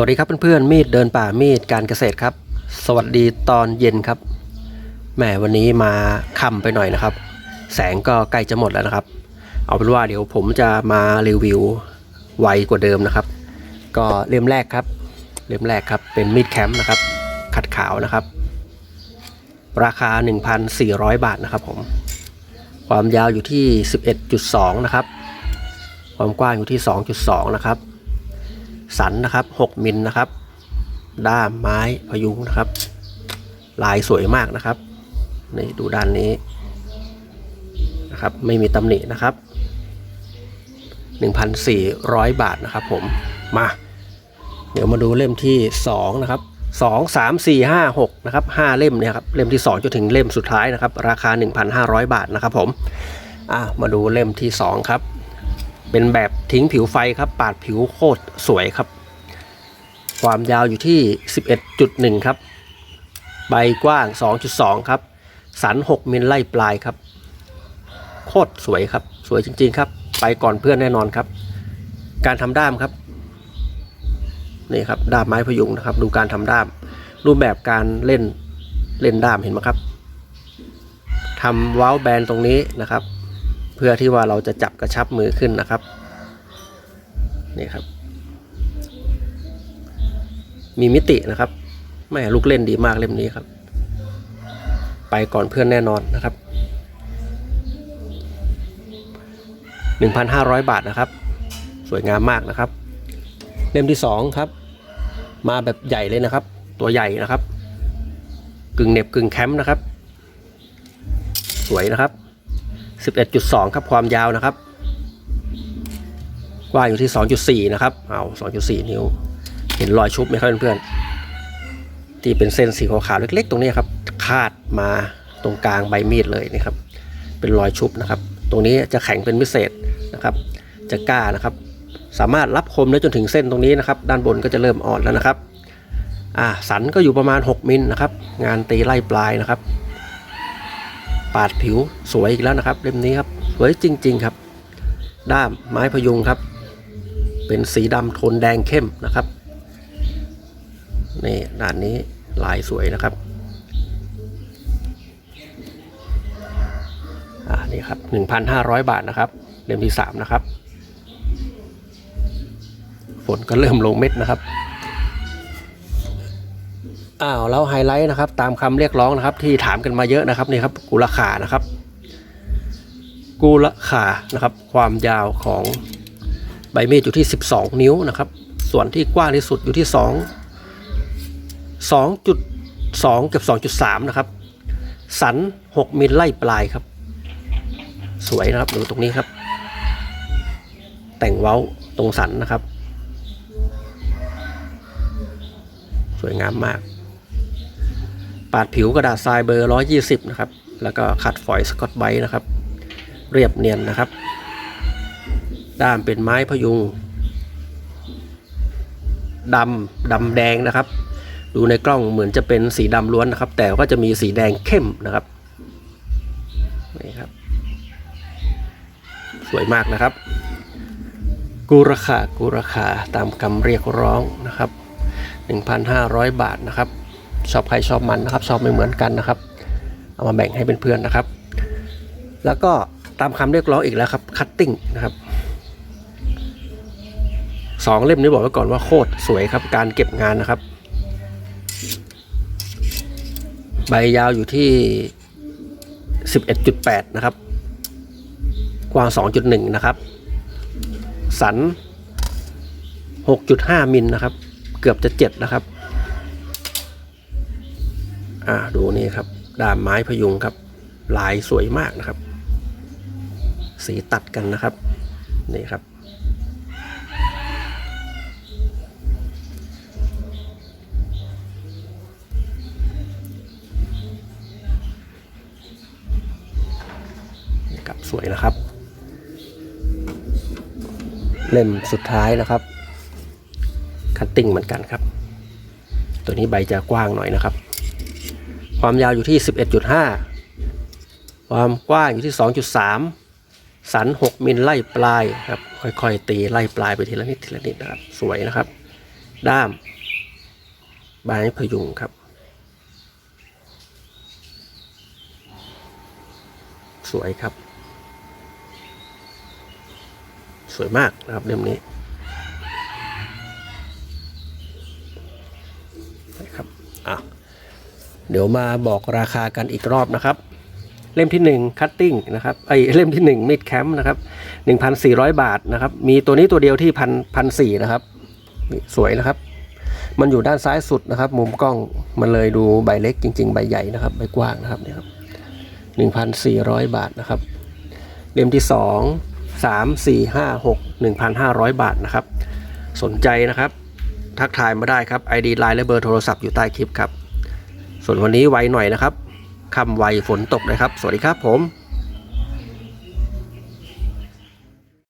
วัสดีครับเพื่อนๆมีดเดินป่ามีดการเกษตรครับ สวัสดีตอนเย็นครับแหมวันนี้มาค่ำไปหน่อยนะครับ แสงก็ใกล้จะหมดแล้วนะครับ เอาเป็นว่าเดี๋ยวผมจะมารีวิวไวกว่าเดิมนะครับ ก็เล่มแรกครับ เล่มแรกครับเป็นมีดแคมป์นะครับขัดขาวนะครับ ราคา 1,400 บาทนะครับผมความยาวอยู่ที่ 11.2 นะครับ ความกว้างอยู่ที่ 2.2 นะครับ สันนะครับ 6 มิลนะครับ ด้ามไม้พยุงนะครับ ลายสวยมากนะครับนี่ดูด้านนี้นะครับ ไม่มีตำหนินะครับ 1,400 บาทนะครับผมมา เดี๋ยวมาดูเล่มที่ 2 นะครับ 2 3 4 5 6 นะครับ 5 เล่มเนี่ยครับเล่มที่ 2 จนถึงเล่มสุดท้ายนะครับ ราคา 1,500 บาทนะครับผมอะมาดูเล่มที่ 2 ครับ เป็นแบบทิ้งผิวไฟครับปาดผิวโคตรสวยครับ ความยาวอยู่ที่ 11.1 ครับ ใบกว้าง 2.2 ครับ สัน 6 มิลไล่ปลายครับ โคตรสวยครับ สวยจริง ๆ ครับ ไปก่อนเพื่อนแน่นอนครับ การทำด้ามครับ นี่ครับด้ามไม้พยุงนะครับ ดูการทำด้าม รูปแบบการเล่นเล่นด้ามเห็นไหมครับทำว้าวแบนตรงนี้นะครับ เพื่อที่ว่าเราจะจับกระชับมือขึ้นนะครับนี่ครับ มีมิตินะครับแม่ลูกเล่นดีมากเล่มนี้ครับ ไปก่อนเพื่อนแน่นอนนะครับ 1,500 บาทนะครับ สวยงามมากนะครับ เล่มที่2ครับ มาแบบใหญ่เลยนะครับ ตัวใหญ่นะครับ กึ่งเน็บกึ่งแคมป์นะครับ สวยนะครับ 11.2 ครับความยาวนะครับ กว้างอยู่ที่ 2.4 นะครับ เอา2.4 นิ้ว เห็นรอยชุบไหมครับเพื่อนๆ ที่เป็นเส้นสีขาวๆเล็กๆ ตรงนี้ครับ คาดมาตรงกลางใบมีดเลยนะครับ เป็นรอยชุบนะครับ ตรงนี้จะแข็งเป็นพิเศษนะครับ จะกล้านะครับ สามารถรับคมได้จนถึงเส้นตรงนี้นะครับ ด้านบนก็จะเริ่มอ่อนแล้วนะครับ อ่าสันก็อยู่ประมาณ 6 มิลนะครับ งานตีไล่ปลายนะครับ ปาดผิวสวยอีกแล้วนะครับ เล่มนี้ครับสวยจริง ๆครับ ด้ามไม้พยุงครับ เป็นสีดำโทนแดงเข้มนะครับนี่ด้านนี้ลายสวยนะครับอ่านี่ครับ 1,500 บาทนะครับ เล่มที่ 3 นะครับ ฝนก็เริ่มลงเม็ดนะครับ อ้าวแล้วไฮไลท์นะครับ ตามคำเรียกร้องนะครับ ที่ถามกันมาเยอะนะครับนี่ครับกุลขานะครับกุลขานะครับ ความยาวของใบมีดอยู่ที่ 12 นิ้วนะครับ ส่วนที่กว้างที่สุดอยู่ที่ 2 2.2 กับ 2.3 นะครับ สัน 6มิลไล่ปลายครับ สวยนะครับดูตรงนี้ครับ แต่งเว้าตรงสันนะครับ สวยงามมาก ปาดผิวกระดาษทรายเบอร์ 120 นะครับ แล้วก็ขัดฝอยสกอตไบรท์นะครับ เรียบเนียนนะครับ ด้ามเป็นไม้พยุงดำดำแดงนะครับ ดูในกล้องเหมือนจะเป็นสีดำล้วนนะครับ แต่ก็จะมีสีแดงเข้มนะครับนี่ครับ สวยมากนะครับ กูราคากูราคาตามคำเรียกร้องนะครับ 1,500 บาทนะครับ ชอบใครชอบมันนะครับ ชอบไม่เหมือนกันนะครับ เอามาแบ่งให้เเพื่อนๆนะครับ แล้วก็ตามคำเรียกร้องอีกแล้วครับคัตติ้งนะครับสองเล่มนี้บอกไว้ก่อนว่าโคตรสวยครับ การเก็บงานนะครับ ใบยาวอยู่ที่ 11.8 นะครับ กว้าง 2.1 นะครับ สัน 6.5 มิลนะครับ เกือบจะ 7 นะครับ อ่าดูนี่ครับด้ามไม้พยุงครับ ลายสวยมากนะครับ สีตัดกันนะครับ นี่ครับ นี่ครับสวยนะครับ เล่มสุดท้ายนะครับ คัตติ้งเหมือนกันครับ ตัวนี้ใบจะกว้างหน่อยนะครับ ความยาวอยู่ที่ 11.5 ความกว้างอยู่ที่ 2.3 สัน 6 มิลไล่ปลายครับ ค่อยๆ ตีไล่ปลายไปทีละนิดทีละนิดนะครับ สวยนะครับ ด้ามไม้พยุงครับ สวยครับ สวยมากนะครับเล่มนี้นะครับอะ เดี๋ยวมาบอกราคากันอีกรอบนะครับ เล่มที่1คัตติ้งนะครับไอเล่มที่1มิดแคมป์นะครับ 1,400 บาทนะครับ มีตัวนี้ตัวเดียวที่พันพันสี่นะครับสวยนะครับ มันอยู่ด้านซ้ายสุดนะครับ มุมกล้องมันเลยดูใบเล็กจริง ๆ ใบใหญ่นะครับใบกว้างนะครับเนี่ยครับ1,400 บาทนะครับ เล่มที่ 2 3 4 5 6 1,500 บาทนะครับ สนใจนะครับ ทักทายมาได้ครับ ID ไลน์และเบอร์โทรศัพท์อยู่ใต้คลิปครับ ส่วนวันนี้ไวหน่อยนะครับคำไวฝนตกนะครับ สวัสดีครับผม